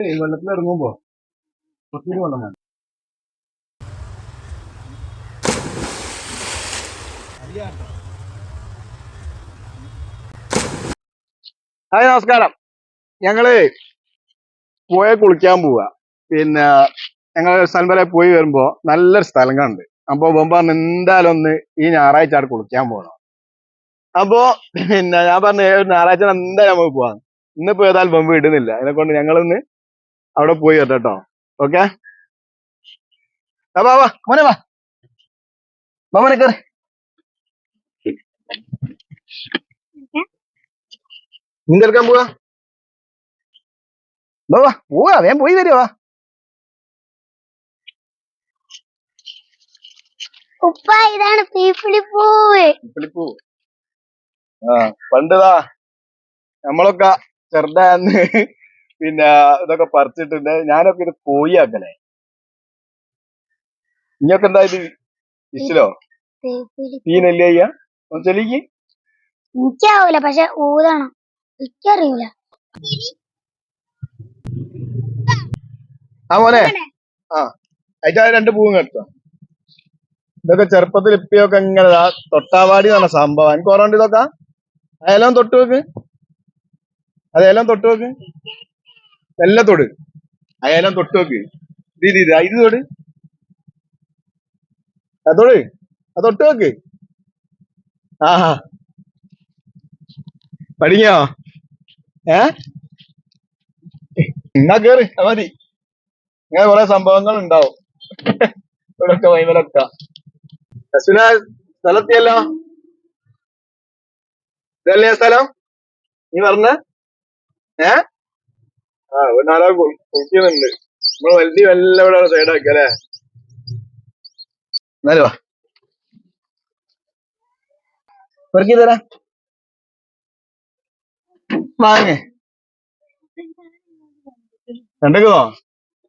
വെള്ളത്തിൽ ഇറങ്ങുമ്പോ കുറച്ചുകൂടി വെള്ളം വേണം. ഹായ് നമസ്കാരം. ഞങ്ങൾ പോയ കുളിക്കാൻ പോവാ. പിന്നെ ഞങ്ങൾ സ്ഥലം വരെ പോയി വരുമ്പോ നല്ലൊരു സ്ഥലം കണ്ട്. അപ്പൊ പോകുമ്പോ പറഞ്ഞു എന്തായാലും ഒന്ന് ഈ ഞായറാഴ്ച അവിടെ കുളിക്കാൻ പോകണം അപ്പൊ പിന്നെ ഞാൻ പറഞ്ഞു "ഏ, ഒരു ഞായറാഴ്ച എന്തായാലും നമുക്ക് പോവാം ഇന്നിപ്പോ ഏതായാലും ബൊമ്പ് ഇടുന്നില്ല അതിനെ കൊണ്ട് ഞങ്ങളൊന്ന് അവിടെ പോയി കേട്ടോ ഓക്കെ വാ വാ മോനെ വാ. വാ മോനെ കേറ്. നീന്തെടുക്കാൻ പോവാ? വാ വാ പോവാ വേഗം പോയി വരുവാ ഉപ്പ ഇതാണ് പീപ്പിളി പൂവ് പുളിപ്പൂ ആ പണ്ടതാ നമ്മളൊക്കെ ചെറുതാന്ന് പിന്നെ ഇതൊക്കെ പറിച്ചിട്ടുണ്ട്. ഞാനൊക്കെ ഇത് കോഴിയാക്കലേ ഇങ്ങൊക്കെ എന്താ ഇത് ഇഷ്ടോ തീനല്ലേ അയ്യ എനിക്കാവൂല പക്ഷെ ഊതണം. എനിക്കറിയൂല ആ മോനെ. ആ അതിന്റെ രണ്ട് പൂവും കെടുത്തോ. ഇതൊക്കെ ചെറുപ്പത്തിൽ ഇപ്പൊക്കെ ഇങ്ങനെ തൊട്ടാവാടി എന്ന് പറഞ്ഞ സംഭവം. എനിക്ക് ഓർമ്മ ഇതൊക്കെ. അതെല്ലാം തൊട്ടുവെക്ക് അതെല്ലാം തൊട്ടു വെക്ക്. എല്ലാം തൊട്. അയാലും തൊട്ട് നോക്ക്. ഇത് ഇത് തൊട്. അതോട് അത് തൊട്ട് നോക്ക്. ആഹാ പഠിക്കോ ഏ? എന്നാ കേറി. മതി. ഇങ്ങനെ കുറെ സംഭവങ്ങൾ ഉണ്ടാവും. ഇവിടൊക്കെ വൈമലൊക്കെ അശ്വിന സ്ഥലത്തിയല്ലോ? ഇതല്ലേ സ്ഥലം? നീ പറഞ്ഞ? ഏ? ആ ഇവിടെ ആരോ കുളിക്കുന്നുണ്ട് നമ്മൾ വലിയ വല്ല ഇവിടെ സൈഡാക്കി അല്ലേ? എന്നാലും വാ. പെറുക്കി തരാം. വാങ്ങേ. കണ്ടോ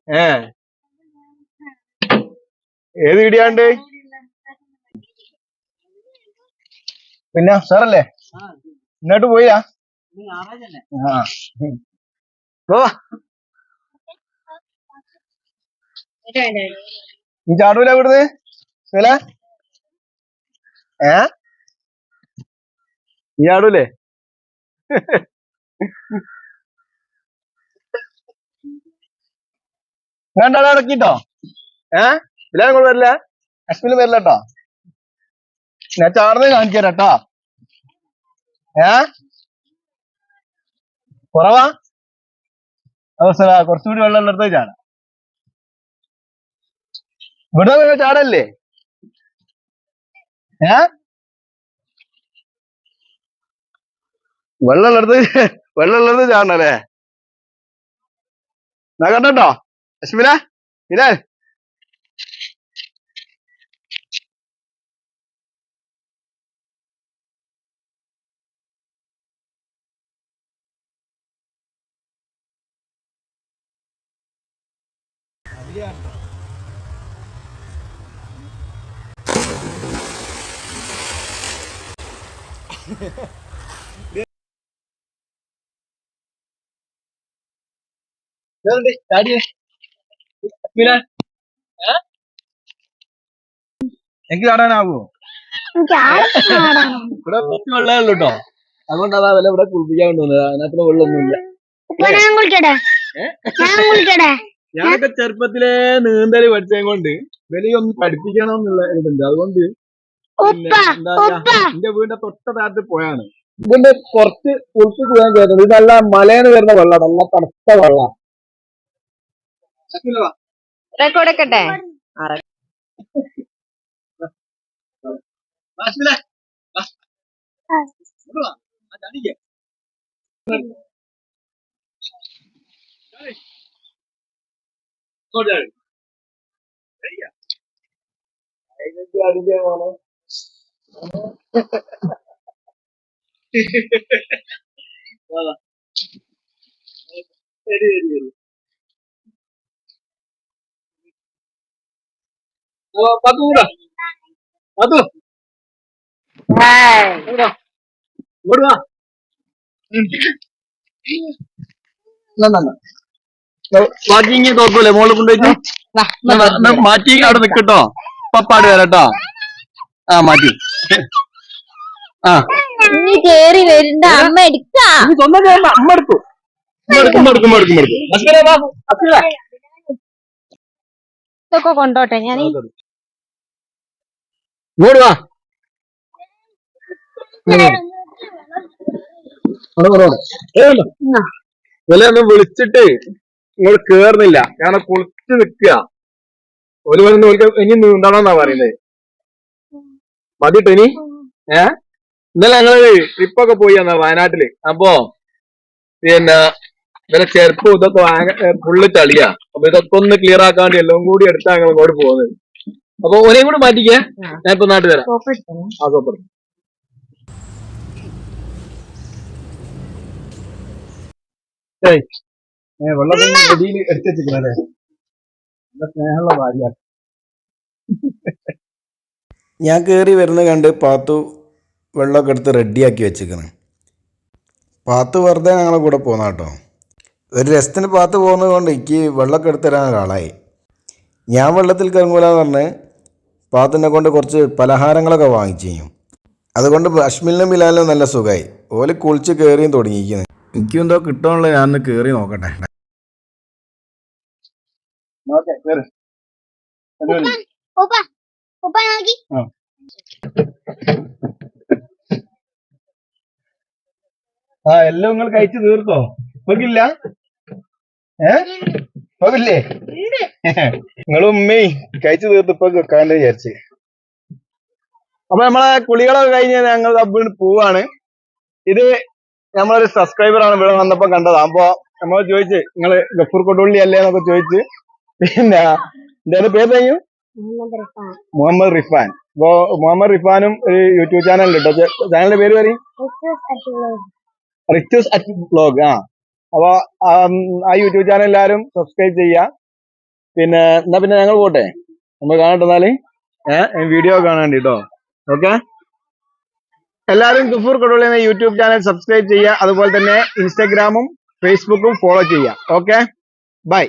ഏ. ഏത് വീടിയാണ്ട് പിന്നെ സാറല്ലേ? ഇങ്ങോട്ട് പോയില്ല ആ. നീ ചാടൂല ഇവിടുന്ന്? ശീല ഏ? നീ ചാടൂലേ? വേണ്ട ഇറക്കിട്ടോ? ഏ? ഇതിലും കൂടെ വരില്ല. അശ്വിന് വരില്ല കേട്ടോ ഞാൻ ചാടുന്നത് കാണിച്ചു കേട്ടോ ഏ? കുറവാ? അവസര കുറച്ചുകൂടി വെള്ളം ഉള്ളിടത്ത് ചാടാം. ഇവിടെ നിങ്ങൾ ചാടല്ലേ? ഏ? വെള്ളം ഉള്ളിടത്ത് വെള്ളം ഉള്ളിടത്ത് ചാടണല്ലേ എന്നാ കണ്ടോ? അശ്വിന ഇല്ലേ എനിക്ക് ആടാണ് ഇവിടെ കുറച്ച് വെള്ളമേ ഉള്ളൂ കേട്ടോ. അതുകൊണ്ട് അതാ വില ഇവിടെ കുളിപ്പിക്കാൻ കൊണ്ടുവന്നത്. അതിനകത്ത് വെള്ളമൊന്നുമില്ല. ഞാൻ കുളിക്കട്ടെ? ഞാൻ കുളിക്കട്ടെ? ഞാനൊക്കെ ചെറുപ്പത്തിലെ നീന്തൽ പഠിച്ചത് കൊണ്ട് വലിയൊന്ന് പഠിപ്പിക്കണം എന്നുള്ള ഇതുണ്ട് അതുകൊണ്ട് എന്താ പറയാ എന്റെ വീടിന്റെ തൊട്ട താഴത്ത് പോയാണ് ഇതിന്റെ കുറച്ച് കുളിച്ച് പോകാൻ കേട്ടത് ഇത് നല്ല മലയെന്ന് വരുന്ന വെള്ളം നല്ല തണുത്ത വെള്ളം റെക്കോർഡ് എടുക്കട്ടെ ശരി ശരി ശരി ഓ, പത്തു കൂടാ പത്തു ഇങ്ങോട്ട് വാ. ഇങ്ങോട്ട് വാ ഉം. ഇല്ല, ഇല്ല, ഇല്ല. ബാക്കി ഇങ്ങനെ തോക്കൂലേ മോളിൽ കൊണ്ടുപോയിട്ട് വാ, എന്നാ വേ- എന്നാ മാറ്റി അവിടെ നിക്കട്ടോ പപ്പാട് വരാട്ടോ ആ മാറ്റി ആ ഇനി മോൾ വരുന്ന മാറ്റി എടുക്കാ. ഇത് സ്വന്തം ചെയ്യണ്ട അമ്മ എടുത്തു. അമ്മ എടുക്കും അമ്മ എടുക്കും അമ്മ എടുക്കും അമ്മ. ഇതൊക്കെ കൊണ്ടോട്ടെ. ഞാൻ വാ. അവിടെ, അവിടെ, അവിടെ. ഒന്ന് വിളിച്ചിട്ട് ഇങ്ങോട്ട് കേറുന്നില്ല. കാരണം കുളിച്ച് നിൽക്കുക. ഒരു വരുന്ന ഓൽക്ക് ഇനി നീന്തണമെന്നാ പറയുന്നത്. മതിട്ടോ ഇനി? ഏ? ഇന്നലെ ഞങ്ങൾ ട്രിപ്പൊക്കെ പോയി എന്നാ വയനാട്ടിൽ. അപ്പോ പിന്നെ ഇന്നലെ ചെരുപ്പ് ഇതൊക്കെ ഫുള്ള് ചളിയാ അപ്പൊ ഇതൊക്കെ ഒന്ന് ക്ലിയർ ആക്കാണ്ട് എല്ലാം കൂടി എടുത്താ ഞങ്ങൾ ഇങ്ങോട്ട് പോകുന്നത്. അപ്പൊ ഒരേം കൂടി മാറ്റിക്കേ. ഞാൻ ഇപ്പൊ നാട്ടിൽ തരാം ആ സൂപ്പർ ഏയ്. വെള്ളത്തിന്റെ വെടിയിൽ എടുത്ത് നല്ല സ്നേഹമുള്ള ഭാര്യ. ഞാൻ കയറി വരുന്നത് കണ്ട് പാത്തു വെള്ളമൊക്കെ എടുത്ത് റെഡിയാക്കി വെച്ചിരിക്കണം. പാത്തു വെറുതെ ഞങ്ങളെ കൂടെ പോന്ന കേട്ടോ ഒരു രസത്തിന് പാത്തു പോകുന്നത് കൊണ്ട് എനിക്ക് വെള്ളമൊക്കെ എടുത്ത് തരാൻ ഒരാളായി ഞാൻ വെള്ളത്തിൽ കിറങ്ങൂലെന്ന് പറഞ്ഞ് പാത്തിനെ കൊണ്ട് കുറച്ച് പലഹാരങ്ങളൊക്കെ വാങ്ങിച്ചു ചെയ്യും അതുകൊണ്ട് അഷ്മിലിനും ബിലാലിനും നല്ല സുഖമായി ഓൽ കുളിച്ച് കയറിയും തുടങ്ങിയിരിക്കുന്നത് എനിക്കും എന്തോ കിട്ടാനുള്ള ഞാനൊന്ന് കയറി നോക്കട്ടെ ഓക്കെ കേറ് അടിപൊളി. ഉപ്പ ഉപ്പ നോക്കി ആ. എല്ലാം നിങ്ങൾ കഴിച്ചു തീർത്തോ? ഇപ്പൊക്കില്ല? ഏ? ഇപ്പൊക്കില്ലേ? നിങ്ങളും ഉമ്മയും കഴിച്ചു തീർത്ത് ഇപ്പൊ വെക്കാണ്ട് വിചാരിച്ച്. അപ്പൊ നമ്മളെ കുളികളൊക്കെ കഴിഞ്ഞ് ഞങ്ങൾ വീണ്ടും പോവാണ്. ഇത് നമ്മളൊരു സബ്സ്ക്രൈബർ ആണ് ഇവിടെ വന്നപ്പോ കണ്ടത്. അപ്പൊ നമ്മൾ ചോദിച്ച് നിങ്ങൾ ഗഫൂർ കൊടുള്ളി അല്ലേ എന്നൊക്കെ ചോദിച്ച് പിന്നെ എന്താണ് പേര് പറയൂ മുഹമ്മദ് റിഫാൻ. അപ്പോ മുഹമ്മദ് റിഫാനും ഒരു യൂട്യൂബ് ചാനൽ ഉണ്ട് ചാനലിന്റെ പേര് പറയും. റിച്ചസ് അറ്റ് ബ്ലോഗ് ആ. അപ്പൊ ആ യൂട്യൂബ് ചാനൽ എല്ലാവരും സബ്സ്ക്രൈബ് ചെയ്യുക പിന്നെ എന്നാ പിന്നെ ഞങ്ങൾ പോട്ടെ? നമ്മൾ കാണട്ടെ എന്നാൽ? ഏഹ് വീഡിയോ കാണാൻ കേട്ടോ ഓക്കെ? എല്ലാവരും ഗഫൂർ കൊടുവള്ളി എന്ന യൂട്യൂബ് ചാനൽ സബ്സ്ക്രൈബ് ചെയ്യുക അതുപോലെ തന്നെ ഇൻസ്റ്റാഗ്രാമും ഫേസ്ബുക്കും ഫോളോ ചെയ്യുക ഓക്കെ? ബൈ.